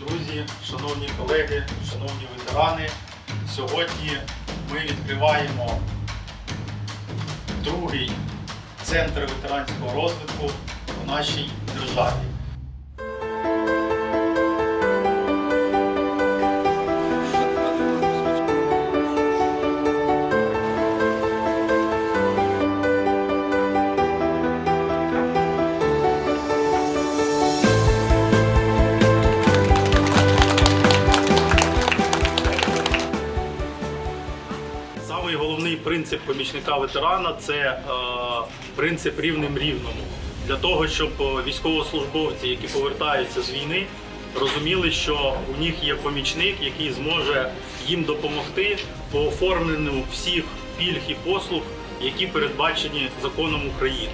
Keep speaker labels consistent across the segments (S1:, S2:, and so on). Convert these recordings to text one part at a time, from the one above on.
S1: друзі, шановні колеги, шановні ветерани, сьогодні ми відкриваємо другий центр ветеранського розвитку у нашій державі. Самий головний принцип помічника ветерана це е, принцип рівним рівному. Для того, щоб е, військовослужбовці, які повертаються з війни, розуміли, що у них є помічник, який зможе їм допомогти по оформленню всіх пільг і послуг, які передбачені законом України.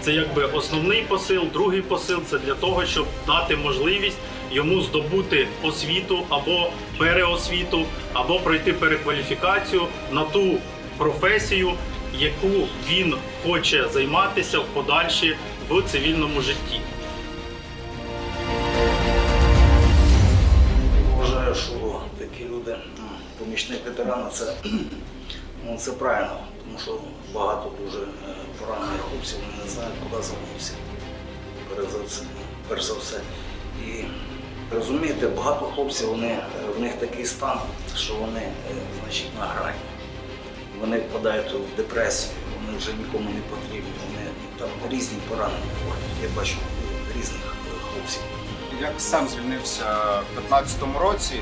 S1: Це якби основний посил. Другий посил це для того, щоб дати можливість йому здобути освіту або переосвіту, або пройти перекваліфікацію на ту професію, яку він хоче займатися в подальші в цивільному житті.
S2: Вважаю, що такі люди, м, помічник ветерана, це, ну, це правильно, тому що багато дуже е, поранених хлопців не знають, куди звернутися. Перш за все. І розумієте, багато хлопців вони, е, в них такий стан, що вони е, значить, на грані. Вони впадають в депресію, вони вже нікому не потрібні. Вони там різні поранення бувають. Я бачу різних е, хлопців.
S3: Як сам звільнився в 2015 році,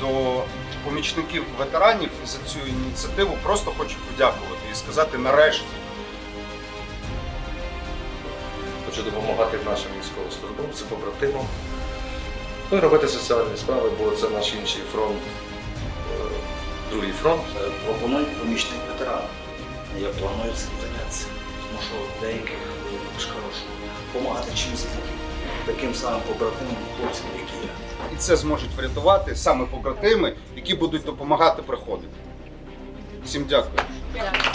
S3: то помічників ветеранів за цю ініціативу просто хочу подякувати і сказати нарешті.
S4: Хочу допомагати нашим військовослужбовцям, побратимам. Ну і робити соціальні справи, бо це наш інший фронт, е, другий фронт.
S2: Е, пропонують помічник ветерана. Я планую цим зайнятися. Тому що деяких я кажу, допомагати чимось таким, таким самим побратимам хлопцям, як і я.
S3: І це зможуть врятувати саме побратими, які будуть допомагати приходити. Всім дякую.
S5: Дякую.